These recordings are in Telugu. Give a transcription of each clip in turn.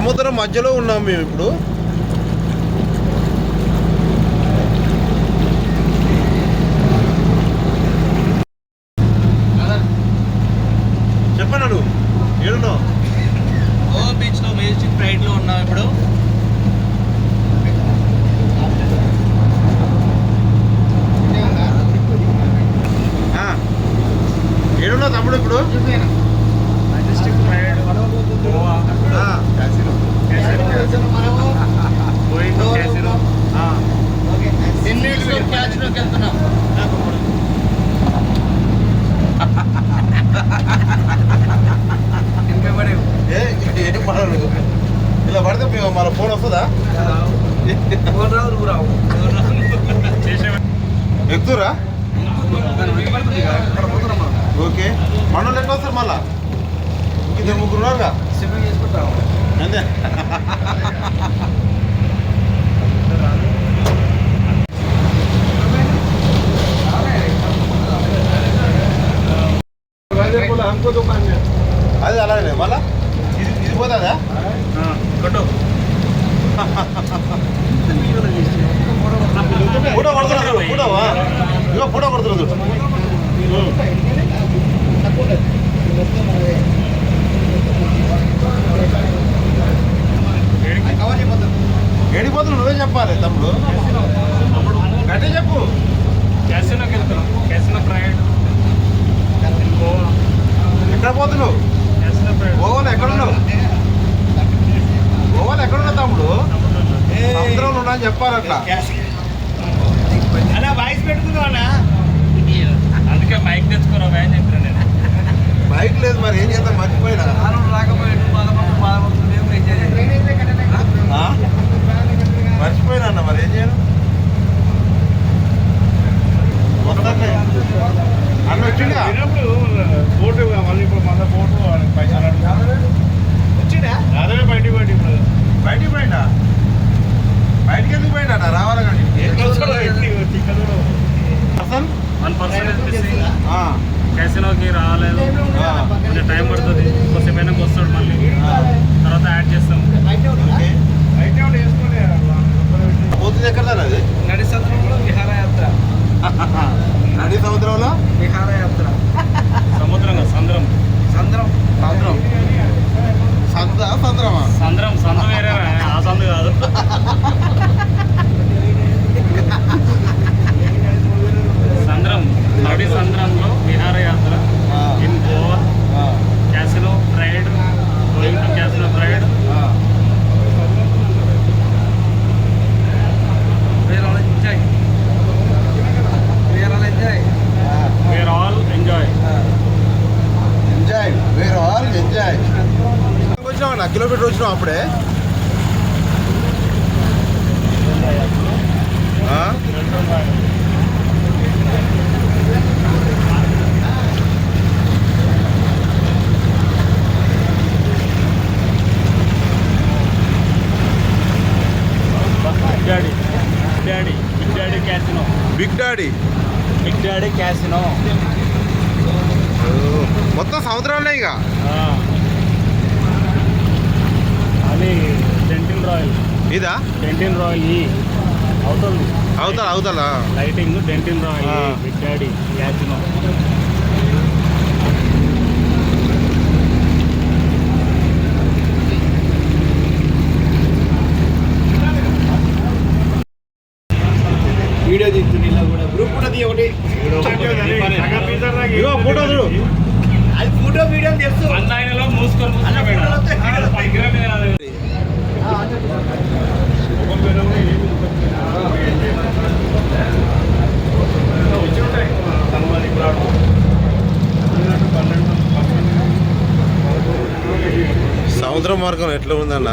సముద్రం మధ్యలో ఉన్నాం మేము ఇప్పుడు. చెప్పండి నువ్వు ఏడున్నావు? గోవా బీచ్లో మేజిక్ ప్రైడ్లో ఉన్నాం ఇప్పుడు. తమ్ముడు ఇప్పుడు? ఇలా పడితే మీ- మన ఫోన్ వస్తుందా? ఎక్కుతురా ఓకే. మనోళ్ళు ఎట్లా వస్తారు మళ్ళా? ఇద్దరు ముగ్గురు ఉన్నారుగా అంతే అది అలాగే మళ్ళా ఇది ఇది పోతుందా కొట్టు ఫోటో కొడుతున్నా చూడు ఫోటోవా ఇగో ఫోటో కొడుతున్నా ఉన్నా అని చెప్పాలి అట్లా అలా వాయిస్ పెట్టుకున్నావా అందుకే మైక్ తెచ్చుకోరా అని చెప్పిన నేను. బైక్ లేదు మరి ఏం చేద్దాం? మర్చిపోయినా? ఆ? మర్చిపోయినా అన్న మరి ఏం చేయను. అన్న వచ్చిండా? బోటు మళ్ళీ ఇప్పుడు మన బోటు పైసలు వచ్చిండా? అదే బయటికి బయట ఇప్పుడు. బయటికి పోయిండా? క్యాసినోకి రాలేదు. ఆ, కొంచెం టైం పడుతుంది. కొద్దిసేపు అయినా వస్తాడు మళ్ళీ. తర్వాత యాడ్ చేస్తాం. ఓకే. పోతుంది ఎక్కడ అది? నడి సముద్రంలో విహారయాత్ర. నడి సముద్రంలో విహారయాత్ర. సముద్రం కాదు, సంద్రం. సంద్రం. సంద్రం. సంద సంద్రమా? సంద్రం సంద్రం వేరే ఆ సందు కాదు సంద్రం నడి సంద్రంలో విహారయాత్ర ఆ, ఇన్ గోవా ఆ, casino pride going to casino pride ఆ. వేరే ఎంజాయ్ వేరే enjoy where all enjoy enjoy where all enjoy వచ్చినావు అన్న కిలోమీటర్ వచ్చినావు అప్పుడే? Big daddy big daddy big daddy casino. Big daddy. Big daddy casino మొత్తం సముద్రంలో ఇక. అది డెంటిన్ రాయల్. ఇదా? డెంటిన్ రాయల్ ఈ. అవుతుంది. అవుతా అవుతా lighting dentine royal. Big daddy video తీస్తుంది ఇలా కూడా గ్రూప్ కూడా తీ ఒకటి. ఇగో ఫోటో చూడు. అది ఫోటో వీడియో తెలుసు మూసుకొని సముద్ర మార్గం ఎట్లా ఉందన్న?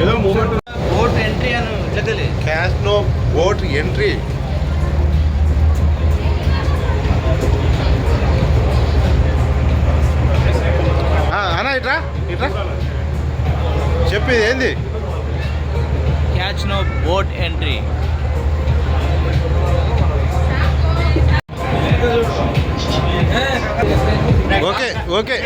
ఏదో మూమెంట్ బోట్ ఎంట్రీ అని బోట్ ఎంట్రీ షిప్ ఇది ఏంది? Catch no boat entry okay okay.